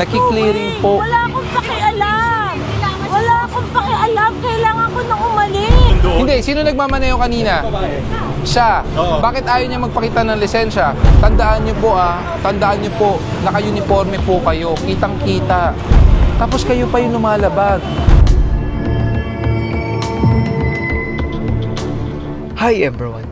Nakiklearing po. Wala akong pakialam. Wala akong pakialam. Kailangan ko nang umalis. Hindi, sino nagmamaneho kanina? Siya. Bakit ayaw niya magpakita ng lisensya? Tandaan niyo po ah, tandaan niyo po, naka-uniforme po kayo, kitang-kita. Tapos kayo pa yung lumalabag. Hi everyone!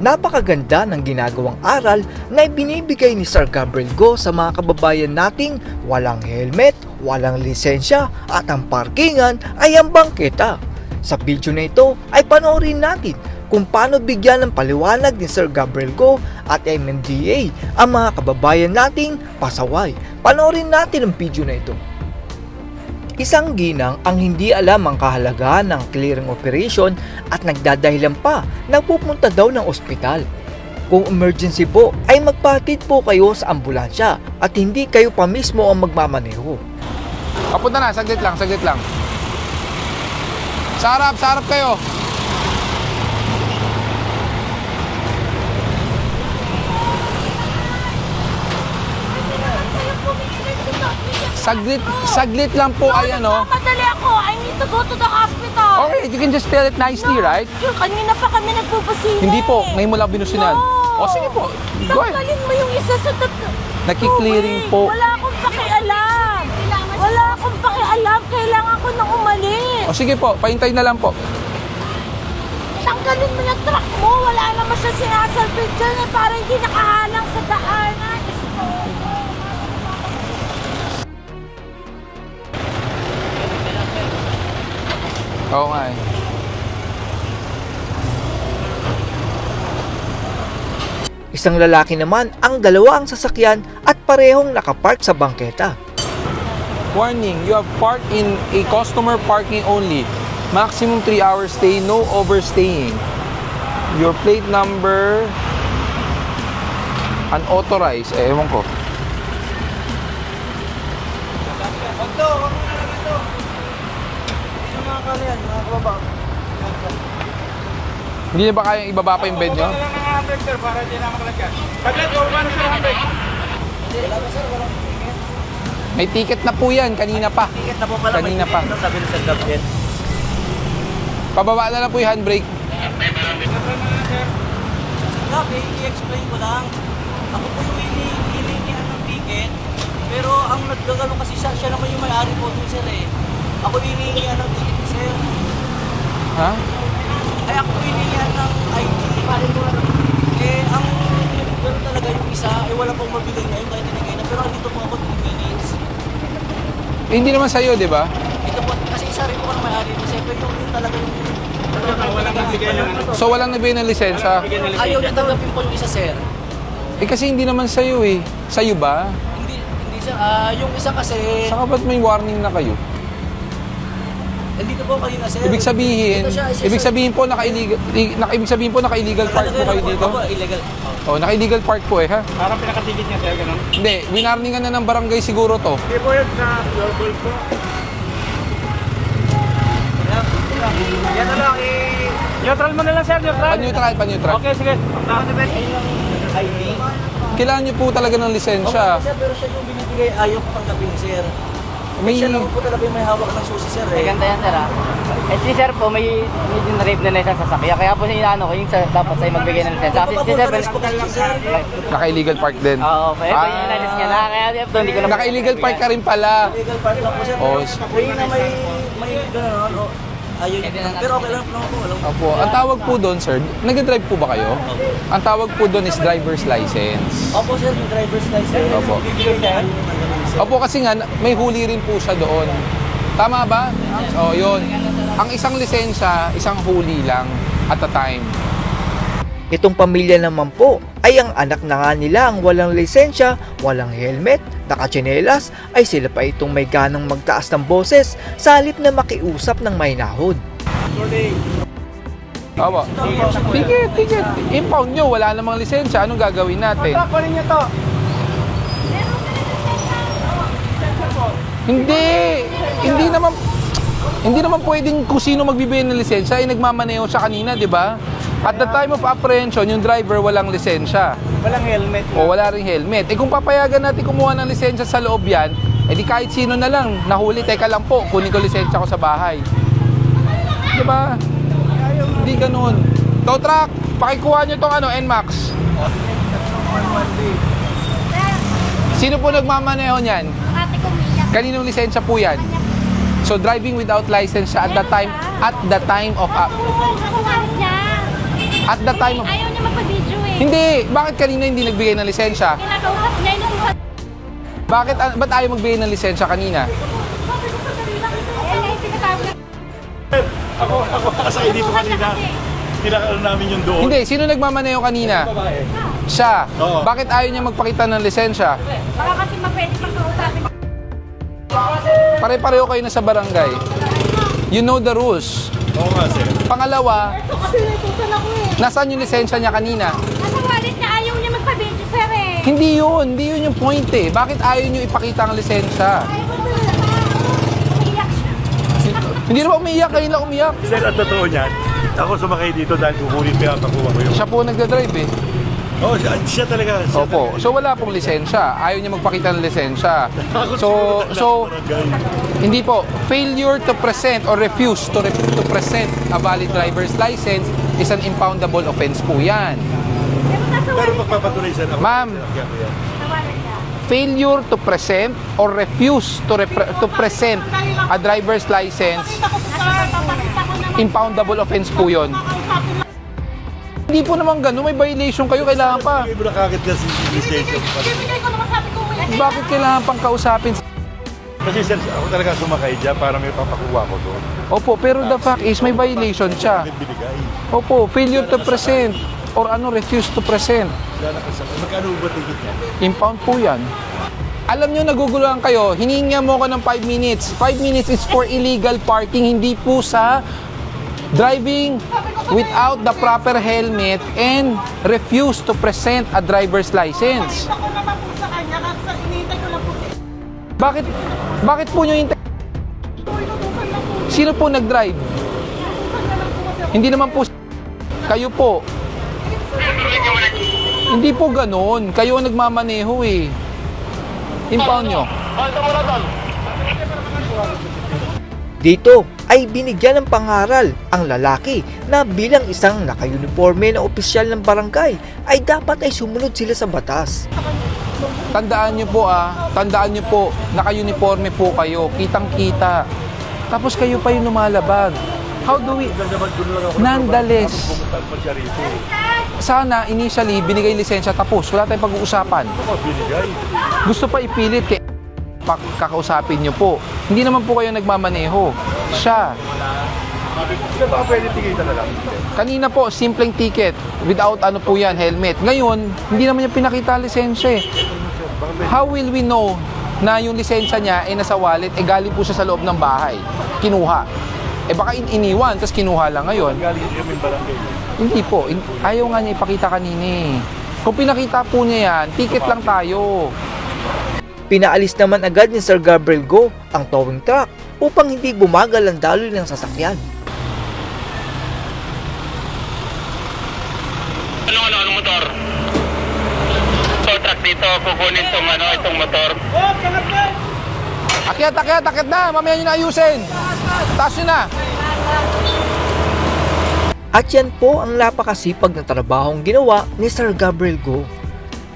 Napakaganda ng ginagawang aral na ibinibigay ni Sir Gabriel Go sa mga kababayan nating walang helmet, walang lisensya at ang parkingan ay ang bangketa. Sa video na ito ay panoorin natin kung paano bigyan ng paliwanag ni Sir Gabriel Go at MMDA ang mga kababayan nating pasaway. Panoorin natin ang video na ito. Isang ginang ang hindi alam ang kahalagahan ng clearing operation at nagdadahilan pa na pupunta daw ng ospital. Kung emergency po ay magpatid po kayo sa ambulansya at hindi kayo pa mismo ang magmamaneho. Papunta na, saglit lang, saglit lang. Sa harap, sa harap kayo. Saglit, saglit lang po, ayan oh. Madali ako. I need to go to the hospital. Okay, you can just tell it nicely, right? Yung kanina pa kami nagpupusina. Hindi po, eh. ngayon mo lang binusinan. No. O sige po, go ahead. Tanggalin mo yung isa sa tatlo. Nakiklearing po. Wala akong pakialam. Wala akong pakialam. Kailangan ko nang umalis. O sige po, pahintay na lang po. Tanggalin mo yung truck mo. Wala naman siya sinasalpid dyan eh. Para hindi nakahalang sa daanan. Oo nga eh. Isang lalaki naman ang dalawa ang sasakyan at parehong nakapark sa bangketa. Warning, you have parked in a customer parking only. Maximum 3 hours stay, no overstaying. Your plate number unauthorized. Eh, ewan ko. Hindi na ba kayang ibaba pa yung bed nyo? May ticket na po yan, kanina pa. Ticket na po pala. Kanina pa. na Sabi ni Sir Gabriel. Pababa na lang po yung handbrake. Gabi, i-explain ko lang. Ako po yung hinihingihan ng ticket. Pero ang nagkagano kasi siya, siya naman yung may-ari po dun sir eh. Ako hinihingihan ng ticket sir. Ha? Ay ako hinihingihan ng ID. Eh, ang gano'n talaga yung isa, eh wala pong mabigay ngayon kahit tinigay na. Pero andito po ako 2 minutes. Eh, hindi naman sa'yo, di ba? Ito po, kasi isa rin po ang may-ari sir. Pero yung, yung talaga yung... Walang nagbigay ng ano. So, walang nabigay ng lisensya. Ayaw niya tanggapin po yung isa sir. Eh, kasi hindi naman sa'yo eh. Sa'yo ba? Hindi, hindi sir. Ah, yung isa kasi... Saka ba't may warning na kayo? Andito po kanina sir. Ibig sabihin, siya, isa- ibig sabihin po naka-illegal, i- naka, ibig sabihin po naka-illegal park po kayo dito? Opo, illegal. Oh, naka-illegal park po eh, ha? Parang pinakatigit niya sir, ganun. Hindi, winarningan na ng barangay siguro to. Hindi po yun sa global po. Yan na lang, i- Neutral mo na lang sir, neutral. Pa-neutral, pa-neutral. Okay, sige. ID. Kailangan nyo po talaga ng lisensya. Opo, sir, pero siya yung binibigay, ayaw ko tanggapin sir. May, Siya naman po talaga yung may hawak ng susi sir eh. ganda yan, sir, ah. Eh, si sir po, may, may dinrape na na isang sasakyan. Kaya po inaano ko, yung sir, dapat sa'yo magbigay ng lisensya. Kasi si sir, siya, naka-illegal park din. Oo, oh, eh, Ah. yung inalis niya na. Kaya di- hindi ko na... Naka-illegal park ka rin pala. Illegal park lang po sir. Oh, Ayun na may, may gano'n, oh. Niya. Pero okay lang po. Walang Opo, ang tawag po doon, sir, nag-drive po ba kayo? Ang tawag po doon is driver's license. Opo sir, yung driver's license. Opo. Niya. Opo, kasi nga, may huli rin po siya doon. Tama ba? O, yun. Ang isang lisensya, isang huli lang at a time. Itong pamilya naman po ay ang anak na nga nila ang walang lisensya, walang helmet, nakatsinelas ay sila pa itong may ganang magtaas ng boses sa halip na makiusap ng mahinahon. Opo. Ticket, ticket. Impound nyo, wala namang lisensya. Anong gagawin natin? Kunin niyo to. Hindi. Hindi naman hindi naman pwedeng kung sino magbibigay ng lisensya ay nagmamaneho siya kanina, di ba? At the time of apprehension, yung driver walang lisensya Walang helmet. o wala ring helmet. Eh kung papayagan natin kumuha ng lisensya sa loob yan, Eh di kahit sino na lang, nahuli, teka lang po, kunin ko lisensya ko sa bahay. Di ba? Hindi ganun. Tow truck, pakikuha nyo tong ano, NMAX. Sino po nagmamaneho niyan? Ko. Kaninong lisensya po yan? So driving without license siya at the time at the time of uh, Nakawalit niya. at the time of Ayaw niya magpa-video eh. Hindi, bakit kanina hindi nagbigay ng lisensya? Kinakausap niya yung isa. Bakit ah, ba't ayaw magbigay ng lisensya kanina? Ayan na yung pinatawag niya. Ako, ako, kasi dito kanina, tinakal namin yung doon. Hindi, sino nagmamaneho kanina? Babae. Siya. Oo. Bakit ayaw niya magpakita ng lisensya? Baka kasi mapwede pang kausapin. Pare-pareho kayo na sa barangay. You know the rules. Oo nga, sir. Pangalawa, eh. nasaan yung lisensya niya kanina? Nasa wallet niya, ayaw niya magpa-video sir eh. Hindi yun, hindi yun yung point eh. Bakit ayaw niyo ipakita ang lisensya? Hindi naman umiyak, kayo lang umiyak. Sir, at totoo niyan, ako sumakay dito dahil kukunin ko yung pakuha ko yung... Siya po nagdadrive eh. Oo, siya, siya talaga. Siya Opo. talaga. So wala pong lisensya. Ayaw niya magpakita ng lisensya. So, so hindi po. Failure to present or refuse to, re- to present a valid driver's license is an impoundable offense po yan. Pero magpapatuloy sir ako. Ma'am. Failure to present or refuse to, repre- to present a driver's license, impoundable offense po yun. Hindi po naman ganun. May violation kayo. Kailangan pa. Bigay mo na kagad kasi lisensya. Bibigay ko naman sabi ko umiyak. Bakit kailangan pang kausapin? Kasi sir, ako talaga sumakay dyan para may papakuha ko doon. Opo, pero the fact is may violation siya. Binigay? Opo, failure to present or ano, refuse to present. Wala nakasakay. Magkano ba ticket niya? Impound po yan. Alam nyo, naguguluhan kayo, hininga mo ko ng 5 minutes. 5 minutes is for illegal parking, hindi po sa driving without the proper helmet and refuse to present a driver's license. Bakit, bakit po nyo hintay? Sino po nag-drive? Hindi naman po kayo po. Hindi po ganon. Kayo ang nagmamaneho eh. Impound nyo. Dito ay binigyan ng pangaral ang lalaki na bilang isang naka-uniforme na opisyal ng barangay ay dapat ay sumunod sila sa batas. Tandaan nyo po ah, tandaan nyo po, naka-uniforme po kayo, kitang-kita. Tapos kayo pa yung lumalabag. How do we... Rito. Sana initially binigay lisensya tapos wala tayong pag-uusapan. Gusto pa ipilit kay pak kakausapin nyo po. Hindi naman po kayo nagmamaneho. Siya. Sir, baka pwede tikitan na lang. Kanina po, simpleng ticket. Without ano po yan, helmet. Ngayon, hindi naman niya pinakita lisensya eh. How will we know na yung lisensya niya ay nasa wallet, eh galing po siya sa loob ng bahay. Kinuha. Eh baka in- iniwan, tapos kinuha lang ngayon. Hindi po. Ayaw nga niya ipakita kanina eh. Kung pinakita po niya yan, ticket lang tayo. Pinaalis naman agad ni Sir Gabriel Go ang towing truck upang hindi bumagal ang daloy ng sasakyan. Ano, ano, ano motor? So, truck dito, kukunin itong, ano, itong motor. Akyat, akyat, akyat na. Mamaya nyo na ayusin. Taas nyo na. At yan po ang napakasipag na trabahong ginawa ni Sir Gabriel Go.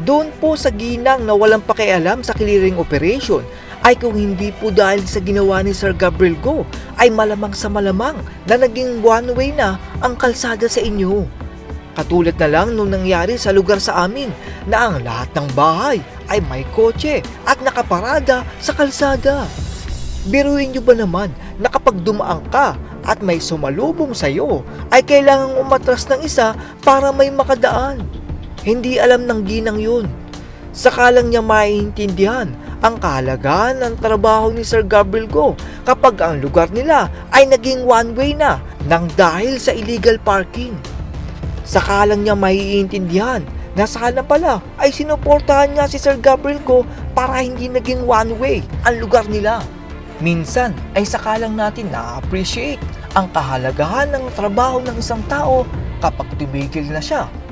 Doon po sa ginang na walang pakialam sa clearing operation ay kung hindi po dahil sa ginawa ni Sir Gabriel Go ay malamang sa malamang na naging one way na ang kalsada sa inyo. Katulad na lang nung nangyari sa lugar sa amin na ang lahat ng bahay ay may kotse at nakaparada sa kalsada. Biruin nyo ba naman na kapag dumaan ka at may sumalubong sa'yo ay kailangang umatras ng isa para may makadaan. Hindi alam ng ginang yun. Sakalang niya maiintindihan ang kahalagahan ng trabaho ni Sir Gabriel Go kapag ang lugar nila ay naging one-way na nang dahil sa illegal parking. Sakalang niya maiintindihan na sana pala ay sinuportahan niya si Sir Gabriel Go para hindi naging one-way ang lugar nila. Minsan ay sakalang natin na-appreciate ang kahalagahan ng trabaho ng isang tao kapag tumigil na siya